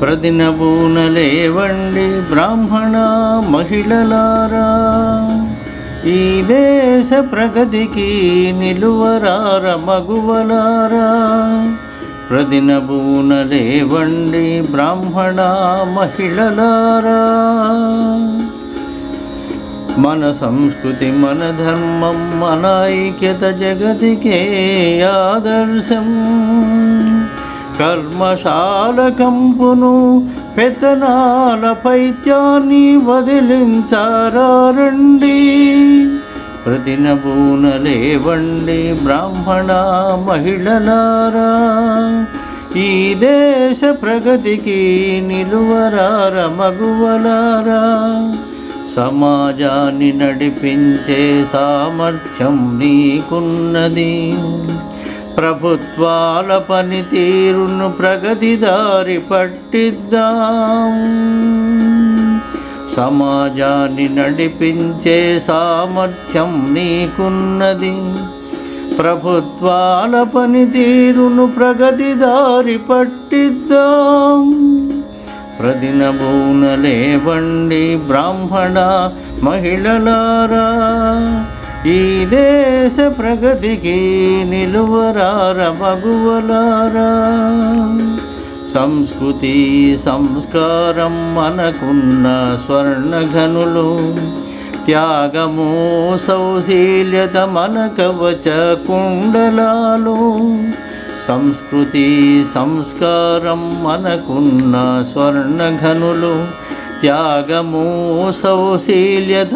ప్రదినబూనలేవండి బ్రాహ్మణ మహిళలారా. ఈ దేశ ప్రగతికి నిలువరార మగువలారా. ప్రదినబూనలేవండి బ్రాహ్మణ మహిళలారా. మన సంస్కృతి మన ధర్మం మన ఐక్యత జగతికే ఆదర్శం. కర్మశాల కంపును పెతనాల పైత్యాన్ని వదిలించారండి ప్రతినబూనలేవండి బ్రాహ్మణ మహిళలారా. ఈ దేశ ప్రగతికి నిలువరార మగువలారా. సమాజాన్ని నడిపించే సామర్థ్యం నీకున్నది. ప్రభుత్వాల పనితీరును ప్రగతి దారి పట్టిద్దాం. సమాజాన్ని నడిపించే సామర్థ్యం నీకున్నది. ప్రభుత్వాల పనితీరును ప్రగతి దారి పట్టిద్దాం ప్రదినబూనలేవండి బ్రాహ్మణ మహిళలారా. ఈ దేశ ప్రగతికి నిలువరార మగువలారా సంస్కృతి సంస్కారం మనకున్న స్వర్ణఘనులు. త్యాగము సౌశీల్యత మన కవచ కుండలాలు. సంస్కృతి సంస్కారం మనకున్న స్వర్ణఘనులు. త్యాగము సౌశీల్యత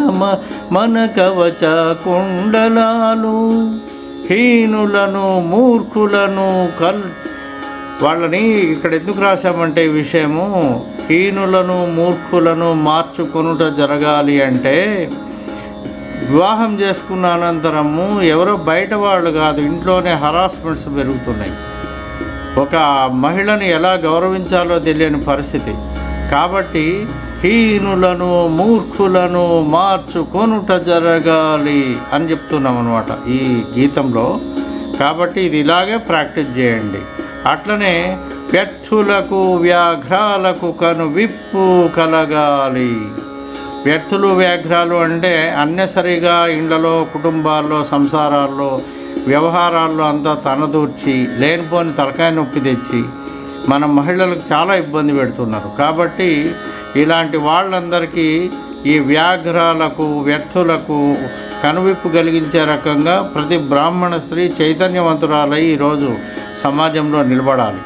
మన కవచ కుండలాలు. హీనులను మూర్ఖులను కల్ వాళ్ళని ఇక్కడ ఎందుకు రాశామంటే విషయము? హీనులను మూర్ఖులను మార్చుకొనుట జరగాలి అంటే వివాహం చేసుకున్న అనంతరము ఎవరో బయట వాళ్ళు కాదు ఇంట్లోనే హరాస్మెంట్స్ పెరుగుతున్నాయి. ఒక మహిళను ఎలా గౌరవించాలో తెలియని పరిస్థితి. కాబట్టి హీనులను మూర్ఖులను మార్చుకొనుట జరగాలి అని చెప్తున్నాం అనమాట ఈ గీతంలో. కాబట్టి ఇది ఇలాగే ప్రాక్టీస్ చేయండి. అట్లనే వ్యర్థులకు వ్యాఘ్రాలకు కను విప్పు కలగాలి. వ్యర్థులు వ్యాఘ్రాలు అంటే అన్నెసరిగా ఇండ్లలో కుటుంబాల్లో సంసారాల్లో వ్యవహారాల్లో అంతా తనదూర్చి లేనిపోని తలకాయ నొప్పి తెచ్చి మన మహిళలకు చాలా ఇబ్బంది పెడుతున్నారు. కాబట్టి ఇలాంటి వాళ్ళందరికీ ఈ వ్యాఘ్రాలకు వ్యర్థులకు కనువిప్పు కలిగించే రకంగా ప్రతి బ్రాహ్మణ స్త్రీ చైతన్యవంతురాలై ఈరోజు సమాజంలో నిలబడాలి.